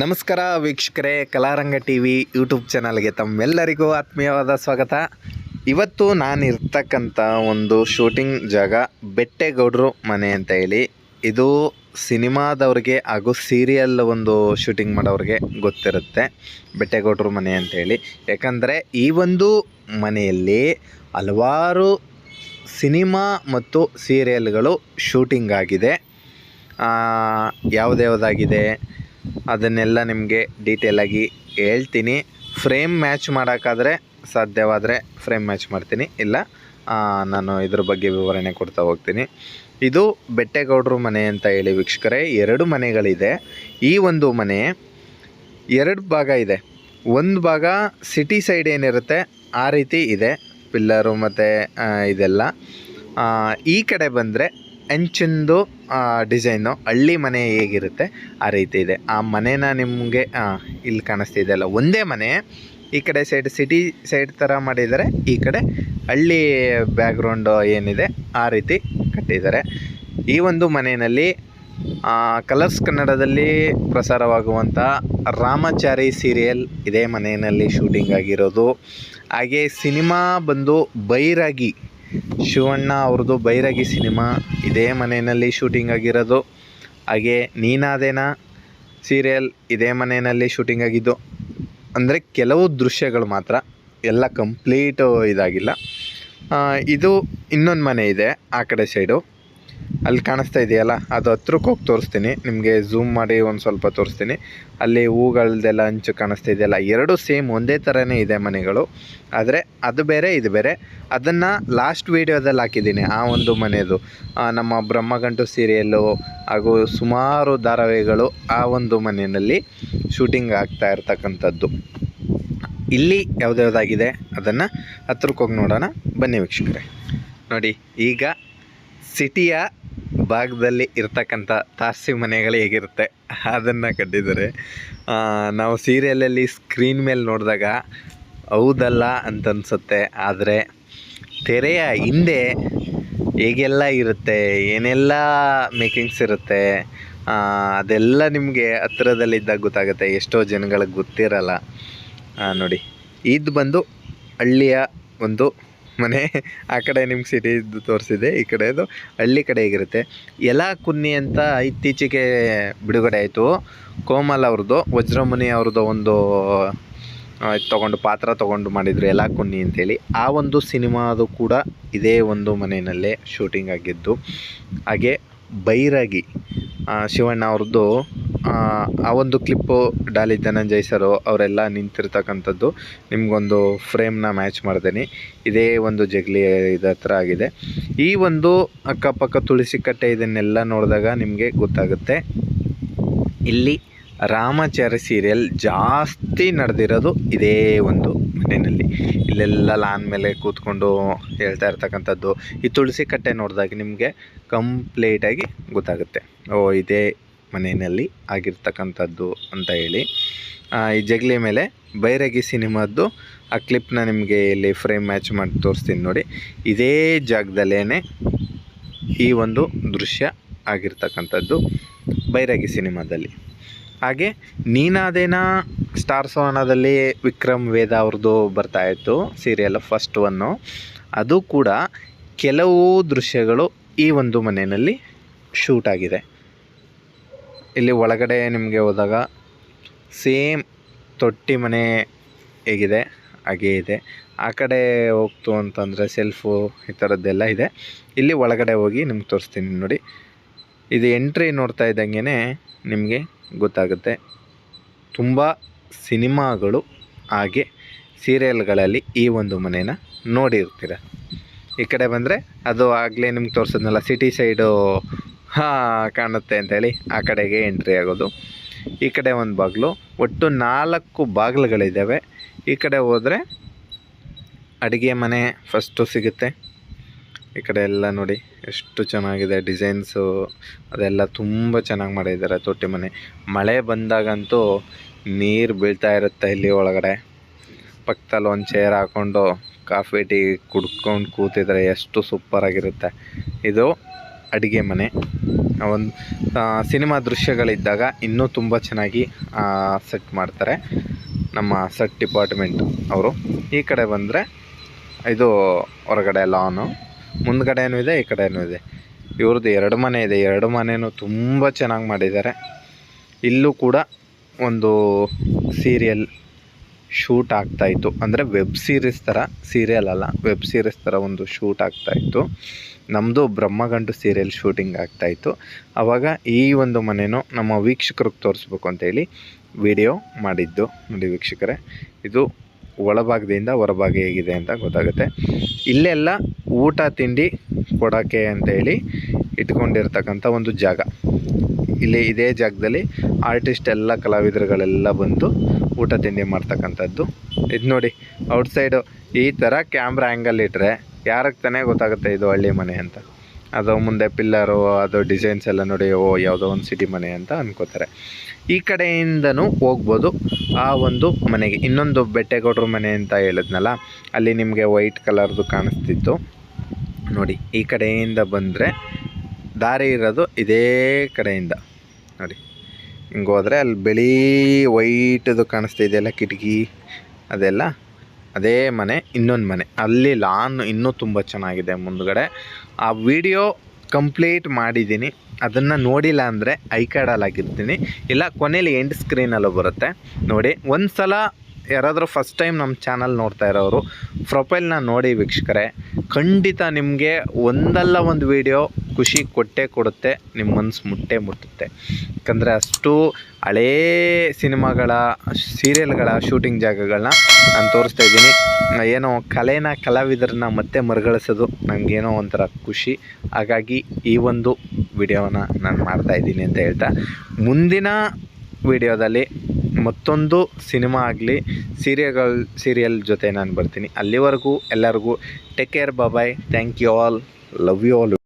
ನಮಸ್ಕಾರ ವೀಕ್ಷಕರೇ, ಕಲಾರಂಗ T V YouTube ಚಾನಲ್ಗೆ ತಮ್ಮೆಲ್ಲರಿಗೂ ಆತ್ಮೀಯವಾದ ಸ್ವಾಗತ. ಇವತ್ತು ನಾನು ಇರ್ತಕ್ಕಂಥ ಒಂದು ಶೂಟಿಂಗ್ ಜಾಗ ಬೆಟ್ಟೆಗೌಡರು ಮನೆ ಅಂತ ಹೇಳಿ. ಇದು ಸಿನಿಮಾದವ್ರಿಗೆ ಹಾಗೂ ಸೀರಿಯಲ್ ಒಂದು ಶೂಟಿಂಗ್ ಮಾಡೋರಿಗೆ ಗೊತ್ತಿರುತ್ತೆ, ಬೆಟ್ಟೆಗೌಡರು ಮನೆ ಅಂತೇಳಿ ಯಾಕಂದರೆ ಈ ಒಂದು ಮನೆಯಲ್ಲಿ ಹಲವಾರು ಸಿನಿಮಾ ಮತ್ತು ಸೀರಿಯಲ್ಗಳು ಶೂಟಿಂಗ್ ಆಗಿದೆ. ಯಾವುದ್ಯಾವುದಾಗಿದೆ ಅದನ್ನೆಲ್ಲ ನಿಮಗೆ ಡೀಟೇಲಾಗಿ ಹೇಳ್ತೀನಿ. ಫ್ರೇಮ್ ಮ್ಯಾಚ್ ಮಾಡೋಕ್ಕಾದರೆ ಸಾಧ್ಯವಾದರೆ ಫ್ರೇಮ್ ಮ್ಯಾಚ್ ಮಾಡ್ತೀನಿ. ಇಲ್ಲ ನಾನು ಇದ್ರ ಬಗ್ಗೆ ವಿವರಣೆ ಕೊಡ್ತಾ ಹೋಗ್ತೀನಿ. ಇದು ಬೆಟ್ಟೆಗೌಡರು ಮನೆ ಅಂತ ಹೇಳಿ ವೀಕ್ಷಕರೇ, ಎರಡು ಮನೆಗಳಿದೆ. ಈ ಒಂದು ಮನೆ ಎರಡು ಭಾಗ ಇದೆ. ಒಂದು ಭಾಗ ಸಿಟಿ ಸೈಡ್ ಏನಿರುತ್ತೆ, ಆ ರೀತಿ ಇದೆ. ಪಿಲ್ಲರು ಮತ್ತು ಇದೆಲ್ಲ. ಈ ಕಡೆ ಬಂದರೆ ಅಂಚಿಂದು ಡಿಸೈನು. ಹಳ್ಳಿ ಮನೆ ಹೇಗಿರುತ್ತೆ, ಆ ರೀತಿ ಇದೆ. ಆ ಮನೇನ ನಿಮಗೆ ಇಲ್ಲಿ ಕಾಣಿಸ್ತಿದೆ ಅಲ್ಲ. ಒಂದೇ ಮನೆ. ಈ ಕಡೆ ಸೈಡ್ ಸಿಟಿ ಸೈಡ್ ಥರ ಮಾಡಿದ್ದಾರೆ. ಈ ಕಡೆ ಹಳ್ಳಿ ಬ್ಯಾಕ್ಗ್ರೌಂಡು ಏನಿದೆ, ಆ ರೀತಿ ಕಟ್ಟಿದ್ದಾರೆ. ಈ ಒಂದು ಮನೆಯಲ್ಲಿ ಕಲರ್ಸ್ ಕನ್ನಡದಲ್ಲಿ ಪ್ರಸಾರವಾಗುವಂಥ ರಾಮಚಾರಿ ಸೀರಿಯಲ್ ಇದೇ ಮನೆಯಲ್ಲಿ ಶೂಟಿಂಗ್ ಆಗಿರೋದು. ಹಾಗೆ ಸಿನಿಮಾ ಬಂದು ಬೈರಾಗಿ ಶಿವಣ್ಣ ಅವ್ರದ್ದು ಬೈರಾಗಿ ಸಿನಿಮಾ. ಇದೇ ಮನೆಯಲ್ಲಿ ಶೂಟಿಂಗ್ ಆಗಿರೋದು. ಹಾಗೆ ನೀನಾದೇನ ಸೀರಿಯಲ್ ಇದೇ ಮನೆಯಲ್ಲಿ ಶೂಟಿಂಗ್ ಆಗಿದ್ದು. ಅಂದರೆ ಕೆಲವು ದೃಶ್ಯಗಳು ಮಾತ್ರ. ಎಲ್ಲ ಕಂಪ್ಲೀಟು ಇದಾಗಿಲ್ಲ. ಇದು ಇನ್ನೊಂದು ಮನೆ ಇದೆ, ಆ ಕಡೆ ಸೈಡು ಅಲ್ಲಿ ಕಾಣಿಸ್ತಾ ಇದೆಯಲ್ಲ? ಅದು ಹತ್ರಕ್ಕೆ ಹೋಗಿ ತೋರಿಸ್ತೀನಿ. ನಿಮಗೆ ಝೂಮ್ ಮಾಡಿ ಒಂದು ಸ್ವಲ್ಪ ತೋರಿಸ್ತೀನಿ. ಅಲ್ಲಿ ಹೂಗಳದೆಲ್ಲ ಹಂಚು ಕಾಣಿಸ್ತಾ ಇದೆಯಲ್ಲ? ಎರಡು ಸೇಮ್ ಒಂದೇ ಥರನೇ ಇದೆ ಮನೆಗಳು. ಆದರೆ ಅದು ಬೇರೆ, ಇದು ಬೇರೆ. ಅದನ್ನು ಲಾಸ್ಟ್ ವೀಡಿಯೋದಲ್ಲಿ ಹಾಕಿದ್ದೀನಿ, ಆ ಒಂದು ಮನೆಯದು ನಮ್ಮ ಬ್ರಹ್ಮಗಂಟು ಸೀರಿಯಲ್ಲು ಹಾಗೂ ಸುಮಾರು ಧಾರಾವಾಹಿಗಳು ಆ ಒಂದು ಮನೆಯಲ್ಲಿ ಶೂಟಿಂಗ್ ಆಗ್ತಾ ಇರ್ತಕ್ಕಂಥದ್ದು. ಇಲ್ಲಿ ಯಾವುದ್ಯಾವುದಾಗಿದೆ? ಅದನ್ನು ಹತ್ರಕ್ಕೆ ಹೋಗಿ ನೋಡೋಣ. ಬನ್ನಿ ವೀಕ್ಷಕರೇ. ನೋಡಿ, ಈಗ ಸಿಟಿಯ ಭಾಗದಲ್ಲಿ ಇರ್ತಕ್ಕಂಥ ತಾರಸಿ ಮನೆಗಳು ಹೇಗಿರುತ್ತೆ ಅದನ್ನು ಕಟ್ಟಿದ್ದಾರೆ. ನಾವು ಸೀರಿಯಲಲ್ಲಿ ಸ್ಕ್ರೀನ್ ಮೇಲೆ ನೋಡಿದಾಗ ಹೌದಲ್ಲ ಅಂತ ಅನಿಸುತ್ತೆ ಆದರೆ ತೆರೆಯ ಹಿಂದೆ ಹೇಗೆಲ್ಲ ಇರುತ್ತೆ, ಏನೆಲ್ಲ ಮೇಕಿಂಗ್ಸ್ ಇರುತ್ತೆ ಅದೆಲ್ಲ ನಿಮಗೆ ಹತ್ತಿರದಲ್ಲಿದ್ದಾಗ ಗೊತ್ತಾಗುತ್ತೆ. ಎಷ್ಟೋ ಜನಗಳಿಗೆ ಗೊತ್ತಿರಲ್ಲ. ನೋಡಿ ಇದು ಬಂದು ಹಳ್ಳಿಯ ಒಂದು ಮನೆ, ಆ ಕಡೆ ನಿಮ್ಗೆ ಸಿಟಿದು ತೋರಿಸಿದೆ, ಈ ಕಡೆದು ಹಳ್ಳಿ ಕಡೆ ಇರುತ್ತೆ ಎಲ್ಲ ಕುನ್ನಿ ಅಂತ ಇತ್ತೀಚೆಗೆ ಬಿಡುಗಡೆ ಆಯಿತು. ಕೋಮಲ್ ಅವ್ರದ್ದು ವಜ್ರಮುನಿ ಅವ್ರದ್ದು ಒಂದು ತಗೊಂಡು ಪಾತ್ರ ತಗೊಂಡು ಮಾಡಿದರು ಎಲ್ಲ ಕುನ್ನಿ ಅಂತೇಳಿ. ಆ ಒಂದು ಸಿನಿಮಾದು ಕೂಡ ಇದೇ ಒಂದು ಮನೆಯಲ್ಲೇ ಶೂಟಿಂಗ್ ಆಗಿದ್ದು. ಹಾಗೆ ಬೈರಾಗಿ ಶಿವಣ್ಣ ಅವ್ರದ್ದು ಆ, ಒಂದು ಕ್ಲಿಪ್ಪು ಡಾಲಿ ಧನಂಜಯ್ ಸರು ಅವರೆಲ್ಲ ನಿಂತಿರ್ತಕ್ಕಂಥದ್ದು ನಿಮಗೊಂದು ಫ್ರೇಮ್ನ ಮ್ಯಾಚ್ ಮಾಡ್ತೀನಿ. ಇದೇ ಒಂದು ಜಗಲಿ ಹತ್ರ ಆಗಿದೆ. ಈ ಒಂದು ಅಕ್ಕಪಕ್ಕ ತುಳಸಿ ಕಟ್ಟೆ ಇದನ್ನೆಲ್ಲ ನೋಡಿದಾಗ ನಿಮಗೆ ಗೊತ್ತಾಗುತ್ತೆ. ಇಲ್ಲಿ ರಾಮಾಚಾರ್ಯ ಸೀರಿಯಲ್ ಜಾಸ್ತಿ ನಡೆದಿರೋದು ಇದೇ ಒಂದು ಮನೆಯಲ್ಲಿ. ಇಲ್ಲೆಲ್ಲ ಲಾನ್ ಮೇಲೆ ಕೂತ್ಕೊಂಡು ಹೇಳ್ತಾ ಇರ್ತಕ್ಕಂಥದ್ದು. ಈ ತುಳಸಿ ಕಟ್ಟೆ ನೋಡಿದಾಗ ನಿಮಗೆ ಕಂಪ್ಲೀಟಾಗಿ ಗೊತ್ತಾಗುತ್ತೆ. ಓ, ಇದೇ ಮನೆಯಲ್ಲಿ ಆಗಿರ್ತಕ್ಕಂಥದ್ದು ಅಂತ ಹೇಳಿ. ಈ ಜಗಲಿ ಮೇಲೆ ಬೈರಗಿ ಸಿನಿಮಾದ್ದು ಆ ಕ್ಲಿಪ್ನ ನಿಮಗೆ ಇಲ್ಲಿ ಫ್ರೇಮ್ ಮ್ಯಾಚ್ ಮಾಡಿ ತೋರಿಸ್ತೀನಿ ನೋಡಿ. ಇದೇ ಜಾಗದಲ್ಲೇ ಈ ಒಂದು ದೃಶ್ಯ ಆಗಿರ್ತಕ್ಕಂಥದ್ದು ಬೈರಾಗಿ ಸಿನಿಮಾದಲ್ಲಿ. ಹಾಗೆ ನೀನಾದೇನ ಸ್ಟಾರ್ ಸೋನದಲ್ಲಿ ವಿಕ್ರಮ್ ವೇದ ಅವ್ರದ್ದು ಬರ್ತಾ ಇತ್ತು ಸೀರಿಯಲ್ ಫಸ್ಟ್ ಒನ್ನು ಅದು ಕೂಡ ಕೆಲವು ದೃಶ್ಯಗಳು ಈ ಒಂದು ಮನೆಯಲ್ಲಿ ಶೂಟ್ ಆಗಿದೆ. ಇಲ್ಲಿ ಒಳಗಡೆ ನಿಮಗೆ ಹೋದಾಗ ಸೇಮ್ ತೊಟ್ಟಿ ಮನೆ ಹೇಗಿದೆ, ಹಾಗೇ ಇದೆ. ಆ ಕಡೆ ಹೋಗ್ತು ಅಂತಂದರೆ ಸೆಲ್ಫು ಈ ಥರದ್ದೆಲ್ಲ ಇದೆ. ಇಲ್ಲಿ ಒಳಗಡೆ ಹೋಗಿ ನಿಮ್ಗೆ ತೋರಿಸ್ತೀನಿ ನೋಡಿ. ಇದು ಎಂಟ್ರಿ ನೋಡ್ತಾ ಇದ್ದಂಗೆ ನಿಮಗೆ ಗೊತ್ತಾಗುತ್ತೆ. ತುಂಬ ಸಿನಿಮಾಗಳು ಹಾಗೆ ಸೀರಿಯಲ್ಗಳಲ್ಲಿ ಈ ಒಂದು ಮನೇನ ನೋಡಿರ್ತೀರ. ಈ ಕಡೆ ಬಂದರೆ ಅದು ಆಗಲೇ ನಿಮ್ಗೆ ತೋರಿಸಿದ್ನಲ್ಲ, ಸಿಟಿ ಸೈಡು ಹಾಂ ಕಾಣುತ್ತೆ ಅಂತೇಳಿ ಆ ಕಡೆಗೆ ಎಂಟ್ರಿ ಆಗೋದು. ಈ ಕಡೆ ಒಂದು ಬಾಗಿಲು, ಒಟ್ಟು ನಾಲ್ಕು ಬಾಗಿಲುಗಳಿದ್ದಾವೆ. ಈ ಕಡೆ ಹೋದರೆ ಅಡುಗೆ ಮನೆ ಫಸ್ಟು ಸಿಗುತ್ತೆ. ಈ ಕಡೆ ಎಲ್ಲ ನೋಡಿ ಎಷ್ಟು ಚೆನ್ನಾಗಿದೆ ಡಿಸೈನ್ಸು, ಅದೆಲ್ಲ ತುಂಬ ಚೆನ್ನಾಗಿ ಮಾಡಿದ್ದಾರೆ ತೊಟ್ಟಿ ಮನೆ. ಮಳೆ ಬಂದಾಗಂತೂ ನೀರು ಬೀಳ್ತಾ ಇರುತ್ತೆ ಇಲ್ಲಿ ಒಳಗಡೆ. ಪಕ್ಕದಲ್ಲಿ ಒಂದು ಚೇರ್ ಹಾಕ್ಕೊಂಡು ಕಾಫಿ ಟೀ ಕುಡ್ಕೊಂಡು ಕೂತಿದ್ರೆ ಎಷ್ಟು ಸೂಪರಾಗಿರುತ್ತೆ ಇದು ಅಡುಗೆ ಮನೆ. ಒಂದು ಸಿನಿಮಾ ದೃಶ್ಯಗಳಿದ್ದಾಗ ಇನ್ನೂ ತುಂಬ ಚೆನ್ನಾಗಿ ಸೆಟ್ ಮಾಡ್ತಾರೆ ನಮ್ಮ ಸೆಟ್ ಡಿಪಾರ್ಟ್ಮೆಂಟ್ ಅವರು. ಈ ಕಡೆ ಬಂದರೆ ಇದು ಹೊರಗಡೆ ಲಾನು ಮುಂದ್ಗಡೆನೂ ಇದೆ, ಈ ಕಡೆನೂ ಇದೆ. ಇವ್ರದ್ದು ಎರಡು ಮನೆ ಇದೆ. ಎರಡು ಮನೆಯೂ ತುಂಬ ಚೆನ್ನಾಗಿ ಮಾಡಿದ್ದಾರೆ. ಇಲ್ಲೂ ಕೂಡ ಒಂದು ಸೀರಿಯಲ್ ಶೂಟ್ ಆಗ್ತಾಯಿತ್ತು ಅಂದರೆ ವೆಬ್ ಸೀರೀಸ್ ಥರ, ಸೀರಿಯಲ್ ಅಲ್ಲ, ವೆಬ್ ಸೀರೀಸ್ ಥರ ಒಂದು ಶೂಟ್ ಆಗ್ತಾಯಿತ್ತು ನಮ್ಮದು ಬ್ರಹ್ಮಗಂಟು ಸೀರಿಯಲ್ ಶೂಟಿಂಗ್ ಆಗ್ತಾಯಿತ್ತು ಆವಾಗ ಈ ಒಂದು ಮನೆಯೂ ನಮ್ಮ ವೀಕ್ಷಕರಿಗೆ ತೋರಿಸ್ಬೇಕು ಅಂತೇಳಿ ವಿಡಿಯೋ ಮಾಡಿದ್ದು. ನೋಡಿ ವೀಕ್ಷಕರೇ, ಇದು ಒಳಭಾಗದಿಂದ ಹೊರಭಾಗ ಹೇಗಿದೆ ಅಂತ ಗೊತ್ತಾಗುತ್ತೆ. ಇಲ್ಲೆಲ್ಲ ಊಟ, ತಿಂಡಿ ಕೊಡೋಕ್ಕೆ ಅಂತೇಳಿ ಇಟ್ಕೊಂಡಿರ್ತಕ್ಕಂಥ ಒಂದು ಜಾಗ. ಇಲ್ಲಿ ಇದೇ ಜಾಗದಲ್ಲಿ ಆರ್ಟಿಸ್ಟ್ ಎಲ್ಲ ಕಲಾವಿದರುಗಳೆಲ್ಲ ಬಂದು ಊಟ, ತಿಂಡಿ ಮಾಡ್ತಕ್ಕಂಥದ್ದು. ಇದು ನೋಡಿ ಔಟ್ಸೈಡು ಈ ಥರ ಕ್ಯಾಮ್ರಾ ಆ್ಯಂಗಲ್ ಇಟ್ಟರೆ ಯಾರಿಗೆ ತಾನೇ ಗೊತ್ತಾಗುತ್ತೆ ಇದು ಹಳ್ಳಿ ಮನೆ ಅಂತ. ಅದು ಮುಂದೆ ಪಿಲ್ಲರು, ಅದು ಡಿಸೈನ್ಸ್ ಎಲ್ಲ ನೋಡಿ, ಓ, ಯಾವುದೋ ಒಂದು ಸಿಟಿ ಮನೆ ಅಂತ ಅನ್ಕೋತಾರೆ. ಈ ಕಡೆಯಿಂದನೂ ಹೋಗ್ಬೋದು. ಆ ಒಂದು ಮನೆಗೆ, ಇನ್ನೊಂದು ಬೆಟ್ಟೆಗೌಡ್ರ ಮನೆ ಅಂತ ಹೇಳಿದ್ನಲ್ಲ, ಅಲ್ಲಿ ನಿಮಗೆ ವೈಟ್ ಕಲರ್ದು ಕಾಣಿಸ್ತಿತ್ತು. ನೋಡಿ, ಈ ಕಡೆಯಿಂದ ಬಂದರೆ ದಾರಿ ಇರೋದು ಇದೇ ಕಡೆಯಿಂದ. ನೋಡಿ, ಹಿಂಗೆ ಹೋದರೆ ಅಲ್ಲಿ ಬಿಳಿ ವೈಟದು ಕಾಣಿಸ್ತಾ ಇದೆಯಲ್ಲ ಕಿಟಕಿ ಅದೆಲ್ಲ. ಅದೇ ಮನೆ, ಇನ್ನೊಂದು ಮನೆ. ಅಲ್ಲಿ ಲಾನ್ ಇನ್ನೂ ತುಂಬ ಚೆನ್ನಾಗಿದೆ ಮುಂದುಗಡೆ. ಆ ವಿಡಿಯೋ ಕಂಪ್ಲೀಟ್ ಮಾಡಿದ್ದೀನಿ. ಅದನ್ನು ನೋಡಿಲ್ಲ ಅಂದರೆ ಐ ಕಾರ್ಡಲ್ಲಿ ಹಾಕಿರ್ತೀನಿ. ಇಲ್ಲ ಕೊನೆಯಲ್ಲಿ ಎಂಡ್ ಸ್ಕ್ರೀನಲ್ಲೂ ಬರುತ್ತೆ. ನೋಡಿ ಒಂದು ಸಲ ಯಾರಾದರೂ ಫಸ್ಟ್ ಟೈಮ್ ನಮ್ಮ ಚಾನಲ್ ನೋಡ್ತಾ ಇರೋರು ಪ್ರೊಫೈಲ್ನ ನೋಡಿ ವೀಕ್ಷಕರೇ. ಖಂಡಿತ ನಿಮಗೆ ಒಂದಲ್ಲ ಒಂದು ವಿಡಿಯೋ ಖುಷಿ ಕೊಟ್ಟೇ ಕೊಡುತ್ತೆ ನಿಮ್ಮ ಮನಸ್ಸು ಮುಟ್ಟೆ ಮುಟ್ಟುತ್ತೆ. ಯಾಕಂದರೆ ಅಷ್ಟು ಹಳೇ ಸಿನಿಮಾಗಳ, ಸೀರಿಯಲ್ಗಳ ಶೂಟಿಂಗ್ ಜಾಗಗಳನ್ನ ನಾನು ತೋರಿಸ್ತಾ ಇದ್ದೀನಿ. ಏನೋ ಕಲೆನ ಕಲಾವಿದರನ್ನ ಮತ್ತೆ ಮರುಗಳಿಸೋದು ನನಗೇನೋ ಒಂಥರ ಖುಷಿ. ಹಾಗಾಗಿ ಈ ಒಂದು ವಿಡಿಯೋನ ನಾನು ಮಾಡ್ತಾ ಇದ್ದೀನಿ ಅಂತ ಹೇಳ್ತಾ. ಮುಂದಿನ ವಿಡಿಯೋದಲ್ಲಿ ಮತ್ತೊಂದು ಸಿನಿಮಾ ಆಗಲಿ ಸೀರಿಯಲ್ ಸೀರಿಯಲ್ ಜೊತೆ ನಾನು ಬರ್ತೀನಿ. ಅಲ್ಲಿವರೆಗೂ ಎಲ್ಲರಿಗೂ take care bye. Thank you all. Love you all.